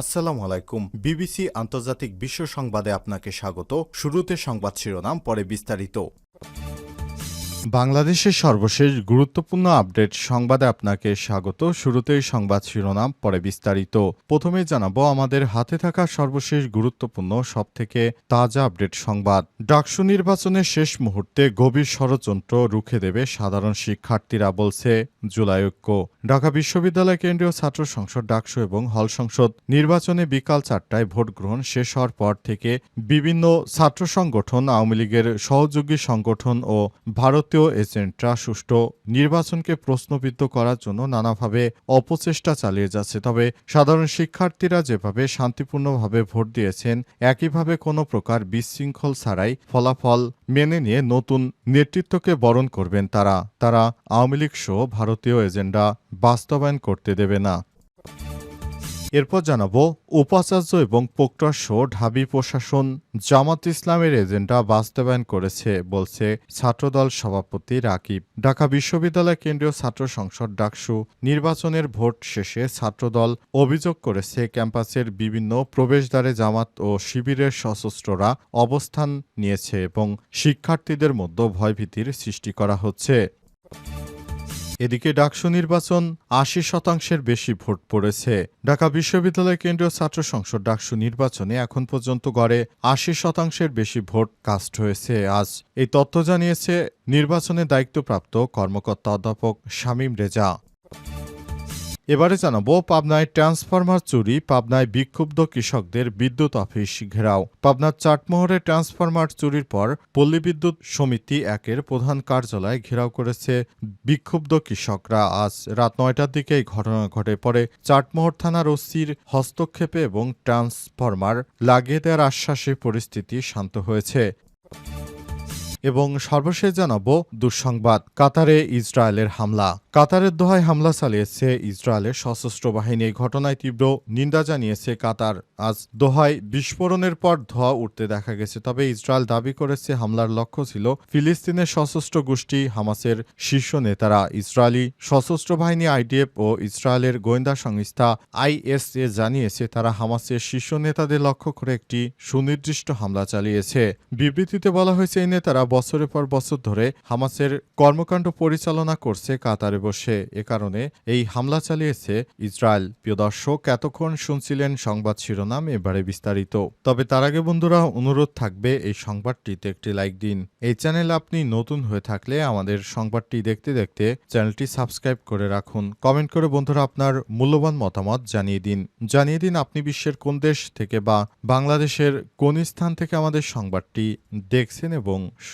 আসসালামু আলাইকুম। বিবিসি আন্তর্জাতিক বিশ্ব সংবাদে আপনাকে স্বাগত। শুরুতে সংবাদ শিরোনাম, পরে বিস্তারিত। বাংলাদেশের সর্বশেষ গুরুত্বপূর্ণ আপডেট সংবাদে আপনাকে স্বাগত। শুরুতেই সংবাদ শিরোনাম, পরে বিস্তারিত। প্রথমে জানাব, আমাদের হাতে থাকা সর্বশেষ গুরুত্বপূর্ণ, সবথেকে তাজা আপডেট সংবাদ। ডাকসু নির্বাচনের শেষ মুহূর্তে গভীর ষড়যন্ত্র রুখে দেবে সাধারণ শিক্ষার্থীরা বলছে জুলাই ঐক্য। ঢাকা বিশ্ববিদ্যালয় কেন্দ্রীয় ছাত্র সংসদ, ডাকসু এবং হল সংসদ নির্বাচনে বিকাল চারটায় ভোট গ্রহণ শেষ হওয়ার পর থেকে বিভিন্ন ছাত্র সংগঠন, আওয়ামী লীগের সহযোগী সংগঠন ও ভারতীয় এজেন্টরা সুষ্ঠু নির্বাচনকে প্রশ্নবিদ্ধ করার জন্য নানাভাবে অপচেষ্টা চালিয়ে যাচ্ছে। তবে সাধারণ শিক্ষার্থীরা যেভাবে শান্তিপূর্ণভাবে ভোট দিয়েছেন, একইভাবে কোনো প্রকার বিশৃঙ্খল ছাড়াই ফলাফল মেনে নিয়ে নতুন নেতৃত্বকে বরণ করবেন তারা। তারা আওয়ামী লীগ সহ ভারতীয় এজেন্ডা বাস্তবায়ন করতে দেবে না। এরপর জানাব উপাচার্য এবং পোক্টাসহ ঢাবি প্রশাসন জামাত ইসলামের এজেন্ডা বাস্তবায়ন করেছে বলছে ছাত্রদল সভাপতি রাকিব। ঢাকা বিশ্ববিদ্যালয় কেন্দ্রীয় ছাত্র সংসদ ডাকসু নির্বাচনের ভোট শেষে ছাত্রদল অভিযোগ করেছে ক্যাম্পাসের বিভিন্ন প্রবেশদ্বারে জামাত ও শিবিরের সশস্ত্ররা অবস্থান নিয়েছে এবং শিক্ষার্থীদের মধ্যে ভয়ভীতির সৃষ্টি করা হচ্ছে। এদিকে ডাকসু নির্বাচন আশি শতাংশের বেশি ভোট পড়েছে। ঢাকা বিশ্ববিদ্যালয় কেন্দ্রীয় ছাত্র সংসদ ডাকসু নির্বাচনে এখন পর্যন্ত গড়ে আশি শতাংশের বেশি ভোট কাস্ট হয়েছে। আজ এই তথ্য জানিয়েছে নির্বাচনে দায়িত্বপ্রাপ্ত কর্মকর্তা অধ্যাপক শামীম রেজা। এবারে জানাব, পাবনায় ট্রান্সফরমার চুরি, পাবনায় বিক্ষুব্ধ কৃষকদের বিদ্যুৎ অফিস ঘেরাও। পাবনার চাটমোহরে ট্রান্সফরমার চুরির পর পল্লী বিদ্যুৎ সমিতি একের প্রধান কার্যালয় ঘেরাও করেছে বিক্ষুব্ধ কৃষকরা। আজ রাত নয়টার দিকে এই ঘটনা ঘটে পরে চাটমোহর থানার ওসির হস্তক্ষেপে এবং ট্রান্সফরমার লাগিয়ে দেওয়ার আশ্বাসে পরিস্থিতি শান্ত হয়েছে। এবং সর্বশেষ জানাব দুঃসংবাদ, কাতারে ইসরায়েলের হামলা। কাতারের দোহায় হামলা চালিয়েছে ইসরায়েলের সশস্ত্র বাহিনী। এই ঘটনায় তীব্র নিন্দা জানিয়েছে কাতার। আজ দোহায় বিস্ফোরণের পর ধোয়া উঠতে দেখা গেছে, তবে ইসরায়েল দাবি করেছে হামলার লক্ষ্য ছিল ফিলিস্তিনের সশস্ত্র গোষ্ঠী হামাসের শীর্ষ নেতারা। ইসরায়েলি সশস্ত্র বাহিনী, আইডিএফ ও ইসরায়েলের গোয়েন্দা সংস্থা আইএসএ জানিয়েছে, তারা হামাসের শীর্ষ নেতাদের লক্ষ্য করে একটি সুনির্দিষ্ট হামলা চালিয়েছে। বিবৃতিতে বলা হয়েছে, এই নেতারা বছরের পর বছর ধরে হামাসের কর্মকাণ্ড পরিচালনা করছে কাতারে বসে। এ কারণে এই হামলা চালিয়েছে ইসরায়েল। প্রিয় দর্শক, এতক্ষণ শুনছিলেন সংবাদ শিরোনাম, এবারে বিস্তারিত। তবে তার আগে বন্ধুরা, অনুরোধ থাকবে এই সংবাদটিতে একটি লাইক দিন। এই চ্যানেল আপনি নতুন হয়ে থাকলে আমাদের সংবাদটি দেখতে দেখতে চ্যানেলটি সাবস্ক্রাইব করে রাখুন। কমেন্ট করে বন্ধুরা আপনার মূল্যবান মতামত জানিয়ে দিন। জানিয়ে দিন আপনি বিশ্বের কোন দেশ থেকে বা বাংলাদেশের কোন স্থান থেকে আমাদের সংবাদটি দেখছেন এবং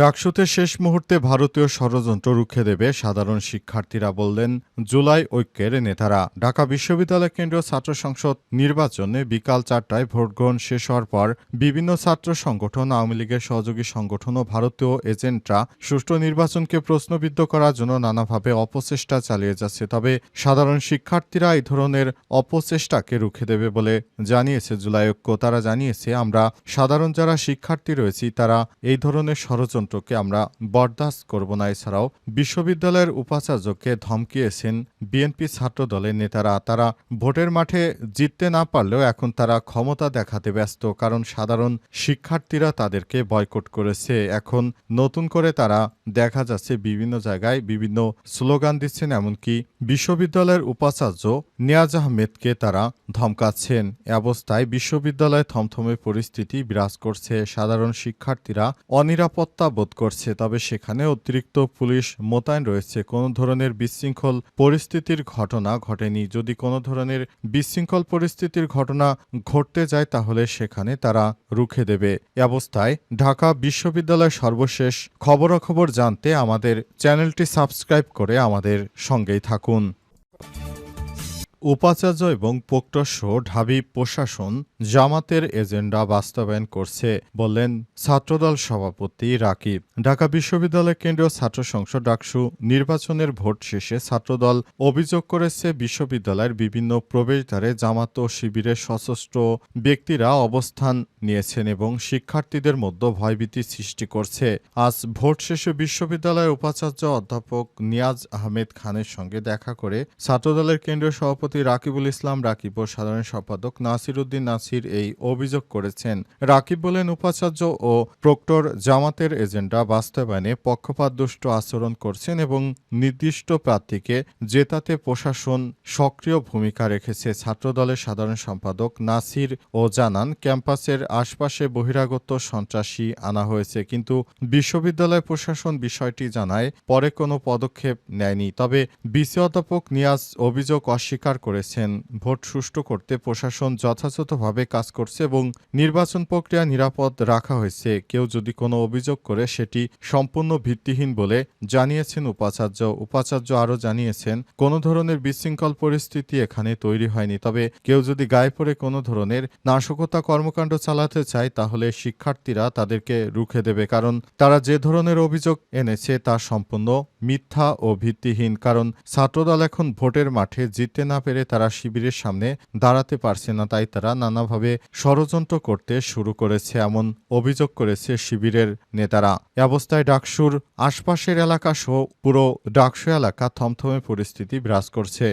ডাকসুতে শেষ মুহূর্তে ভারতীয় ষড়যন্ত্র রুখে দেবে সাধারণ শিক্ষার্থীরা বললেন, জুলাই ঐক্যের নেতারা। ঢাকা বিশ্ববিদ্যালয় কেন্দ্রীয় ছাত্র সংসদ নির্বাচনে বিকাল চারটায় ভোটগ্রহণ শেষ হওয়ার পর বিভিন্ন ছাত্র সংগঠন, আওয়ামী লীগের সহযোগী সংগঠন ও ভারতীয় এজেন্টরা সুষ্ঠু নির্বাচনকে প্রশ্নবিদ্ধ করার জন্য নানাভাবে অপচেষ্টা চালিয়ে যাচ্ছে। তবে সাধারণ শিক্ষার্থীরা এই ধরনের অপচেষ্টাকে রুখে দেবে বলে জানিয়েছে জুলাই ঐক্য। তারা জানিয়েছে, আমরা সাধারণ যারা শিক্ষার্থী রয়েছি, তারা এই ধরনের ষড়যন্ত্র যন্ত্রকে আমরা বরদাস্ত করব না। এছাড়াও বিশ্ববিদ্যালয়ের উপাচার্যকে ধমকিয়েছেন বিএনপি ছাত্র দলের নেতারা। তারা ভোটের মাঠে জিততে না পারলেও এখন তারা ক্ষমতা দেখাতে ব্যস্ত, কারণ সাধারণ শিক্ষার্থীরা তাদেরকে বয়কট করেছে। এখন নতুন করে তারা দেখা যাচ্ছে বিভিন্ন জায়গায় বিভিন্ন স্লোগান দিচ্ছেন, এমনকি বিশ্ববিদ্যালয়ের উপাচার্য নিয়াজ আহমেদকে তারা ধমকাচ্ছেন। অবস্থায় বিশ্ববিদ্যালয়ে থমথমে পরিস্থিতি বিরাজ করছে। সাধারণ শিক্ষার্থীরা অনিরাপত্তা বোধ করছে, তবে সেখানে অতিরিক্ত পুলিশ মোতায়েন রয়েছে। কোনো ধরনের বিশৃঙ্খল পরিস্থিতির ঘটনা ঘটেনি। যদি কোনো ধরনের বিশৃঙ্খল পরিস্থিতির ঘটনা ঘটতে যায়, তাহলে সেখানে তারা রুখে দেবে। এ অবস্থায় ঢাকা বিশ্ববিদ্যালয় সর্বশেষ খবরাখবর জানতে আমাদের চ্যানেলটি সাবস্ক্রাইব করে আমাদের সঙ্গেই থাকুন। উপাচার্য এবং পোক্টসহ ঢাবি প্রশাসন জামাতের এজেন্ডা বাস্তবায়ন করছে, বললেন ছাত্রদল সভাপতি রাকিব। ঢাকা বিশ্ববিদ্যালয় কেন্দ্রীয় ছাত্র সংসদ ডাকসু নির্বাচনের ভোট শেষে ছাত্রদল অভিযোগ করেছে বিশ্ববিদ্যালয়ের বিভিন্ন প্রবেশদ্বারে জামাত ও শিবিরের সশস্ত্র ব্যক্তিরা অবস্থান নিয়েছেন এবং শিক্ষার্থীদের মধ্যে ভয়ভীতি সৃষ্টি করছে। আজ ভোট শেষে বিশ্ববিদ্যালয়ের উপাচার্য অধ্যাপক নিয়াজ আহমেদ খানের সঙ্গে দেখা করে ছাত্রদলের কেন্দ্রীয় সভাপতি রাকিবুল ইসলাম রাকিব ও সাধারণ সম্পাদক নাসির উদ্দিন নাসির এই অভিযোগ করেছেন। রাকিব বলেন, উপাচার্য ও প্রক্টর জামাতের এজেন্ডা বাস্তবায়নে পক্ষপাতদুষ্ট আচরণ করছেন এবং নির্দিষ্ট প্রার্থীকে জেতাতে প্রশাসন সক্রিয় ভূমিকা রেখেছে। ছাত্রদলের সাধারণ সম্পাদক নাসির ও জানান, ক্যাম্পাসের আশপাশে বহিরাগত সন্ত্রাসী আনা হয়েছে, কিন্তু বিশ্ববিদ্যালয় প্রশাসন বিষয়টি জানায়, পরে কোনো পদক্ষেপ নেয়নি। তবে বিসি অধ্যাপক নিয়াজ অভিযোগ অস্বীকার করেছেন। ভোট সুষ্ঠু করতে প্রশাসন যথাযথভাবে কাজ করছে এবং নির্বাচন প্রক্রিয়া নিরাপদ রাখা হয়েছে। কেউ যদি কোনো অভিযোগ করে, সেটি সম্পূর্ণ ভিত্তিহীন বলে জানিয়েছেন উপাচার্য। উপাচার্য আরও জানিয়েছেন, কোনো ধরনের বিশৃঙ্খল পরিস্থিতি এখানে তৈরি হয়নি। তবে কেউ যদি গায়ে পড়ে কোনো ধরনের নাশকতা কর্মকাণ্ড চালাতে চায়, তাহলে শিক্ষার্থীরা তাদেরকে রুখে দেবে। কারণ তারা যে ধরনের অভিযোগ এনেছে, তা সম্পূর্ণ মিথ্যা ও ভিত্তিহীন। কারণ ছাত্রদল এখন ভোটের মাঠে জিততে না পেরে তারা শিবিরের সামনে দাঁড়াতে পারছে না, তাই তারা নানাভাবে ষড়যন্ত্র করতে শুরু করেছে, এমন অভিযোগ করেছে শিবিরের নেতারা। অবস্থায় ডাকসুর আশপাশের এলাকা সহ পুরো ডাকসু এলাকা থমথমে পরিস্থিতি বিরাজ করছে।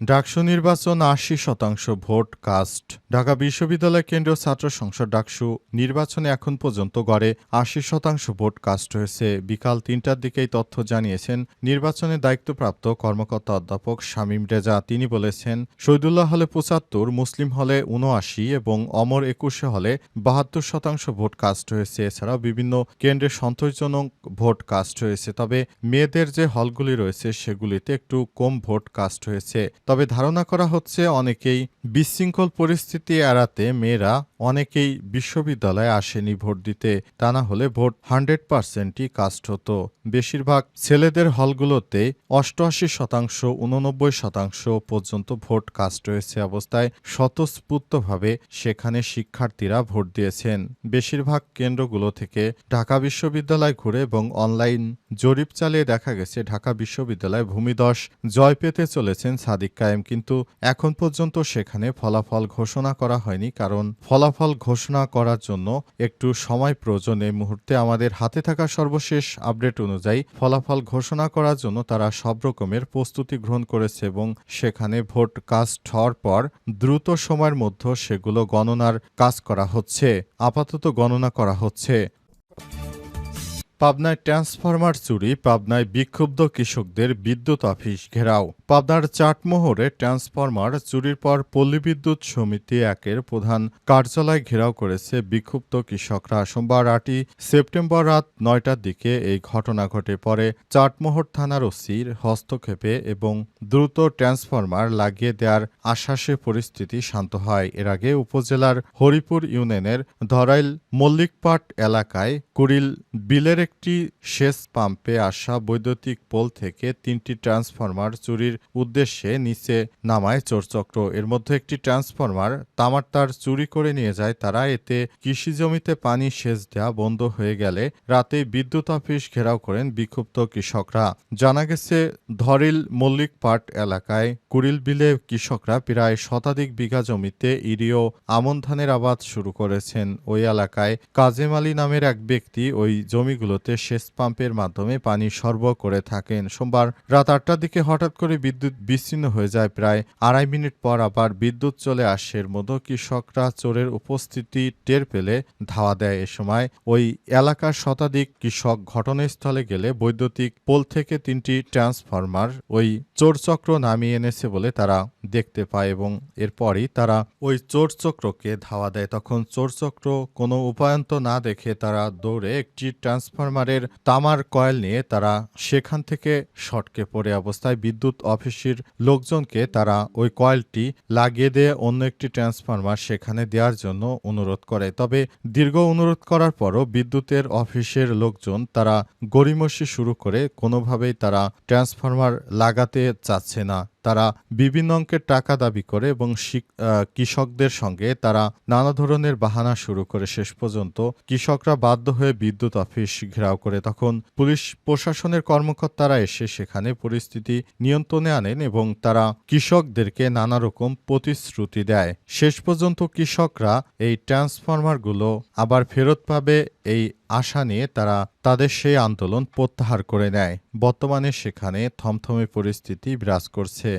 ডাকসু নির্বাচন আশি শতাংশ ভোট কাস্ট। ঢাকা বিশ্ববিদ্যালয় কেন্দ্রীয় ছাত্র সংসদ ডাকসু নির্বাচনে এখন পর্যন্ত গড়ে আশি শতাংশ ভোট কাস্ট হয়েছে। বিকাল তিনটার দিকে এই তথ্য জানিয়েছেন নির্বাচনে দায়িত্বপ্রাপ্ত কর্মকর্তা অধ্যাপক শামীম রেজা। তিনি বলেছেন, শহীদুল্লাহ হলে পঁচাত্তর, মুসলিম হলে উনআশি এবং অমর একুশে হলে বাহাত্তর শতাংশ ভোট কাস্ট হয়েছে। এছাড়াও বিভিন্ন কেন্দ্রে সন্তোষজনক ভোট কাস্ট হয়েছে। তবে মেয়েদের যে হলগুলি রয়েছে, সেগুলিতে একটু কম ভোট কাস্ট হয়েছে। তবে ধারণা করা হচ্ছে অনেকেই বিশৃঙ্খল পরিস্থিতি এড়াতে মেয়েরা অনেকেই বিশ্ববিদ্যালয়ে আসেনি ভোট দিতে। তা না হলে ভোট হান্ড্রেড পার্সেন্টই কাস্ট হতো। বেশিরভাগ ছেলেদের হলগুলোতে অষ্টআশি শতাংশ উননব্বই শতাংশ পর্যন্ত ভোট কাস্ট হয়েছে অবস্থায়। স্বতঃস্ফূর্তভাবে সেখানে শিক্ষার্থীরা ভোট দিয়েছেন। বেশিরভাগ কেন্দ্রগুলো থেকে ঢাকা বিশ্ববিদ্যালয় ঘুরে এবং অনলাইন জরিপ চালিয়ে দেখা গেছে, ঢাকা বিশ্ববিদ্যালয় ভূমিদশ জয় পেতে চলেছেন সাদিক কায়েম, কিন্তু এখন পর্যন্ত সেখানে ফলাফল ঘোষণা করা হয়নি, কারণ ফলাফল ঘোষণা করার জন্য একটু সময় প্রয়োজন। এই মুহূর্তে আমাদের হাতে থাকা সর্বশেষ আপডেট অনুযায়ী ফলাফল ঘোষণা করার জন্য তারা সব রকমের প্রস্তুতি গ্রহণ করেছে এবং সেখানে ভোট কাস্ট হওয়ার পর দ্রুত সময়ের মধ্যে সেগুলো গণনার কাজ করা হচ্ছে, আপাতত গণনা করা হচ্ছে। পাবনায় ট্রান্সফরমার চুরি, পাবনায় বিক্ষুব্ধ কৃষকদের বিদ্যুৎ অফিস ঘেরাও। পাবনার চাটমোহরে ট্রান্সফরমার চুরির পর পল্লী বিদ্যুৎ সমিতি একের প্রধান কার্যালয় ঘেরাও করেছে বিক্ষুব্ধ কৃষকরা। সোমবার আটই সেপ্টেম্বর রাত নয়টার দিকে এই ঘটনা ঘটে পরে চাটমোহর থানার ওসির হস্তক্ষেপে এবং দ্রুত ট্রান্সফরমার লাগিয়ে দেওয়ার আশ্বাসে পরিস্থিতি শান্ত হয়। এর আগে উপজেলার হরিপুর ইউনিয়নের ধরাইল মল্লিকপাট এলাকায় কুড়িল বিলের একটি সেচ পাম্পে আসা বৈদ্যুতিক পোল থেকে তিনটি ট্রান্সফরমার চুরির উদ্দেশ্যে নিচে নামায় চোরচক্র। এর মধ্যে একটি ট্রান্সফরমার তামার তার চুরি করে নিয়ে যায়। তারা এতে কৃষি জমিতে পানি সেচ দেওয়া বন্ধ হয়ে গেলে রাতে বিদ্যুৎ অফিস ঘেরাও করেন বিক্ষুব্ধ কৃষকরা। জানা গেছে, ধরিল মল্লিক পাট এলাকায় কুড়িল বিলে কৃষকরা প্রায় শতাধিক বিঘা জমিতে ইরিও আমন ধানের আবাদ শুরু করেছেন। ওই এলাকায় কাজেম আলী নামের এক ব্যক্তি ওই জমিগুলোতে সেচ পাম্পের মাধ্যমে পানি সরবরাহ করে থাকেন। সোমবার রাত আটটার দিকে হঠাৎ করে বিদ্যুৎ বিচ্ছিন্ন হয়ে যায়। প্রায় আড়াই মিনিট পর আবার বিদ্যুৎ চলে আসের মতো কৃষকরা চোরের উপস্থিতি টের পেলে ধাওয়া দেয়। এ সময় ওই এলাকার শতাধিক কৃষক ঘটনাস্থলে গেলে বৈদ্যুতিক পোল থেকে তিনটি ট্রান্সফরমার, ওই চোরচক্র নামিয়ে এনেছে বলে তারা দেখতে পায় এবং এরপরই তারা ওই চোরচক্রকে ধাওয়া দেয়। তখন চোরচক্র কোনো উপায়ন্ত না দেখে তারা দৌড়ে একটি ট্রান্সফরমারের তামার কয়েল নিয়ে তারা সেখান থেকে সটকে পড়ে অবস্থায়। বিদ্যুৎ অফিসের লোকজনকে তারা ওই কয়েলটি লাগিয়ে দিয়ে অন্য একটি ট্রান্সফরমার সেখানে দেওয়ার জন্য অনুরোধ করে। তবে দীর্ঘ অনুরোধ করার পরও বিদ্যুতের অফিসের লোকজন তারা গড়িমসি শুরু করে। কোনোভাবেই তারা ট্রান্সফরমার লাগাতে চাচ্ছে না। তারা বিভিন্ন অঙ্কের টাকা দাবি করে এবং কৃষকদের সঙ্গে তারা নানা ধরনের বাহানা শুরু করে শেষ পর্যন্ত কৃষকরা বাধ্য হয়ে বিদ্যুৎ অফিস ঘেরাও করে। তখন পুলিশ প্রশাসনের কর্মকর্তারা এসে সেখানে পরিস্থিতি নিয়ন্ত্রণে আনেন এবং তারা কৃষকদেরকে নানা রকম প্রতিশ্রুতি দেয়। শেষ পর্যন্ত কৃষকরা এই ট্রান্সফরমারগুলো আবার ফেরত পাবে এই আশা নিয়ে তারা তাদের সেই আন্দোলন প্রত্যাহার করে নেয়। বর্তমানে সেখানে থমথমে পরিস্থিতি বিরাজ করছে।